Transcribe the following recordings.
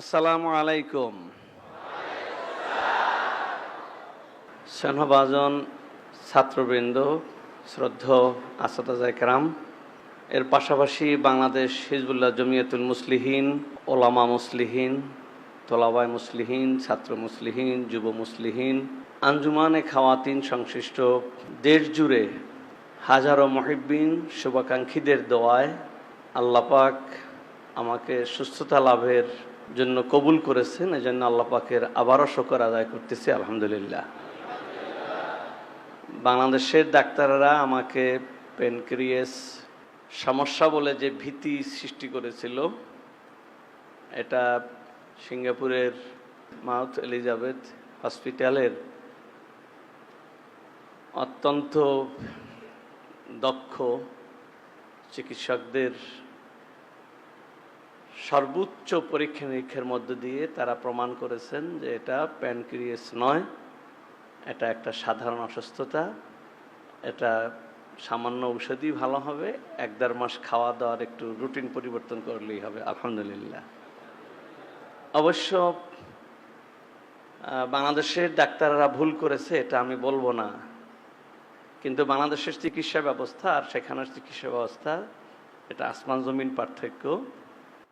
আসসালামু আলাইকুম। স্নেহভাজন ছাত্রবৃন্দ, শ্রদ্ধ আসাদাজা একরাম এর পাশাপাশি বাংলাদেশ হিজবুল্লাহ জমিয়তুল মুসলিহীন, ওলামা মুসলিহীন, তোলাবায় মুসলিহীন, ছাত্র মুসলিহীন, যুব মুসলিহীন, আঞ্জুমানে খাওয়াতিন সংশ্লিষ্ট দেশ জুড়ে হাজারো মহিবিন শুভাকাঙ্ক্ষীদের দোয়ায় আল্লাপাক আমাকে সুস্থতা লাভের জন্য কবুল করেছেন এই জন্য আল্লাহ পাকের আবারও শকর আদায় করতেছি, আলহামদুলিল্লাহ। বাংলাদেশের ডাক্তাররা আমাকে পেনক্রিয়েস সমস্যা বলে যে ভীতি সৃষ্টি করেছিল, এটা সিঙ্গাপুরের মাউথ এলিজাবেথ হসপিটালের অত্যন্ত দক্ষ চিকিৎসকদের সর্বোচ্চ পরীক্ষা নিরীক্ষার মধ্য দিয়ে তারা প্রমাণ করেছেন যে এটা প্যানক্রিয়াস নয়, এটা একটা সাধারণ অসুস্থতা, এটা সামান্য ঔষধই ভালো হবে, এক দেড় মাস খাওয়া দাওয়ার একটু রুটিন পরিবর্তন করলেই হবে, আলহামদুলিল্লাহ। অবশ্য বাংলাদেশের ডাক্তাররা ভুল করেছে, এটা আমি বলব না। কিন্তু বাংলাদেশের চিকিৎসা ব্যবস্থা আর সেখানের চিকিৎসা ব্যবস্থা, এটা আসমান জমিন পার্থক্য।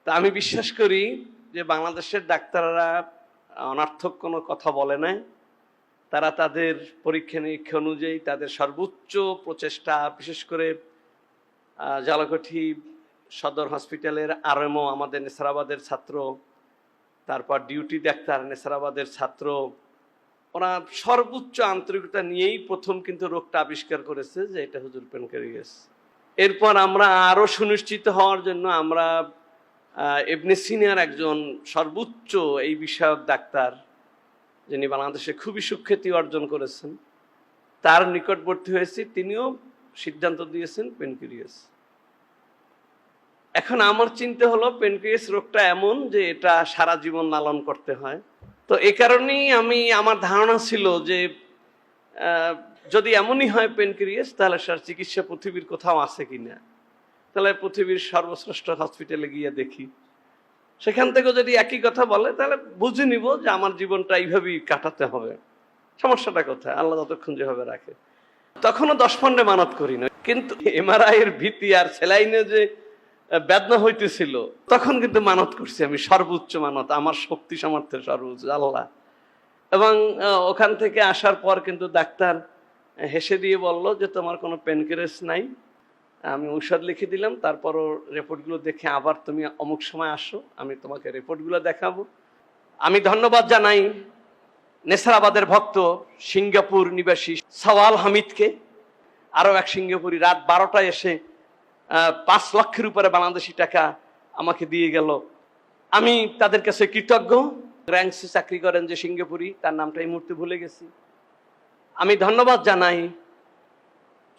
তা আমি বিশ্বাস করি যে বাংলাদেশের ডাক্তাররা অনার্থক কোনো কথা বলে নাই। তারা তাদের পরীক্ষা নিরীক্ষা অনুযায়ী তাদের সর্বোচ্চ প্রচেষ্টা, বিশেষ করে জালাকাঠি সদর হসপিটালের আরএমও আমাদের নেসারাবাদের ছাত্র, তারপর ডিউটি ডাক্তার নেসারাবাদের ছাত্র, ওরা সর্বোচ্চ আন্তরিকতা নিয়েই প্রথম কিন্তু রোগটা আবিষ্কার করেছে যে এটা হুজুর পেনকারিয়াস এরপর আমরা আরও সুনিশ্চিত হওয়ার জন্য আমরা ইবনে সিনিয়র একজন সর্বোচ্চ এই বিষয়ক ডাক্তার, যিনি বাংলাদেশে খুবই সুখ্যাতি অর্জন করেছেন, তার নিকটবর্তী হয়েছি, তিনিও সিদ্ধান্ত দিয়েছেন পেনক্রিয়াস। এখন আমার চিন্তা হলো, পেনক্রিয়াস রোগটা এমন যে এটা সারা জীবন লালন করতে হয়। তো এই কারণেই আমি, আমার ধারণা ছিল যে যদি এমনই হয় পেনক্রিয়াস, তাহলে স্যার চিকিৎসা পৃথিবীর কোথাও আছে কিনা। তাহলে পৃথিবীর সর্বশ্রেষ্ঠ হসপিটালে গিয়ে দেখি। সেখান থেকে যদি একই কথা বলে, তাহলে বুঝে নিব যে আমার জীবনটা এইভাবেই কাটাতে হবে। সমস্যাটা কোথায়? আল্লাহ যতক্ষণ যেভাবে রাখে। তখনও দশ পনেরো মানত করি না। কিন্তু এমআরআই এর ভীতি আর সেলাইনে যে বেদনা হইতেছিল, তখন কিন্তু মানত করছি আমি। সর্বোচ্চ মানত, আমার শক্তি সামর্থ্যের সর্বোচ্চ, আল্লাহ। এবং ওখান থেকে আসার পর কিন্তু ডাক্তার হেসে দিয়ে বলল যে, তোমার কোনো পেনক্রেস নাই? আমি ঔষধ লিখে দিলাম তারপরও রিপোর্টগুলো দেখে আবার তুমি অমুক সময় আসো, আমি তোমাকে রিপোর্টগুলো দেখাবো। আমি ধন্যবাদ জানাই নেসারাবাদের ভক্ত, সিঙ্গাপুর নিবাসী সওয়াল হামিদকে। আরও এক সিঙ্গাপুরি রাত বারোটায় এসে পাঁচ লক্ষের উপরে বাংলাদেশি টাকা আমাকে দিয়ে গেল। আমি তাদের কাছে কৃতজ্ঞ। র্যাঙ্কসে চাকরি করেন যে সিঙ্গাপুরি, তার নামটা এই মুহূর্তে ভুলে গেছি। আমি ধন্যবাদ জানাই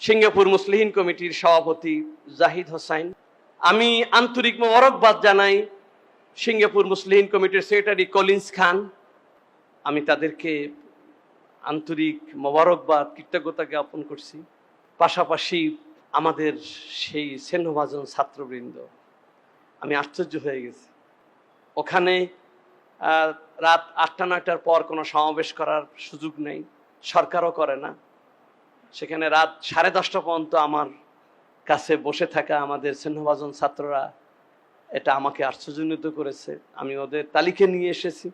সিঙ্গাপুর মুসলিম কমিটির সভাপতি জাহিদ হোসাইন। আমি আন্তরিক মোবারকবাদ জানাই সিঙ্গাপুর মুসলিম কমিটির সেক্রেটারি কলিন্স খান। আমি তাদেরকে আন্তরিক মোবারকবাদ, কৃতজ্ঞতা জ্ঞাপন করছি। পাশাপাশি আমাদের সেই স্নেহভাজন ছাত্রবৃন্দ, আমি আশ্চর্য হয়ে গেছি। ওখানে রাত আটটা নয়টার পর কোনো সমাবেশ করার সুযোগ নেই, সরকারও করে না। সেখানে রাত সাড়ে দশটা পর্যন্ত আমার কাছে বসে থাকা আমাদের স্নেহভাজন ছাত্ররা এটা আমাকে আশ্চর্যজনিত করেছে। আমি ওদের তালিকা নিয়ে এসেছি।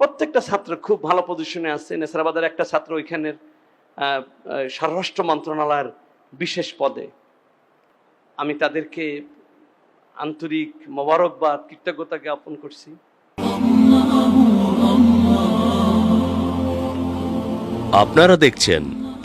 প্রত্যেকটা ছাত্র খুব ভালো পজিশনে আছে। নেসারাবাদের একটা ছাত্র ওইখানের স্বরাষ্ট্র মন্ত্রণালয়ের বিশেষ পদে। আমি তাদেরকে আন্তরিক মোবারকবাদ, কৃতজ্ঞতা জ্ঞাপন করছি। আপনারা দেখছেন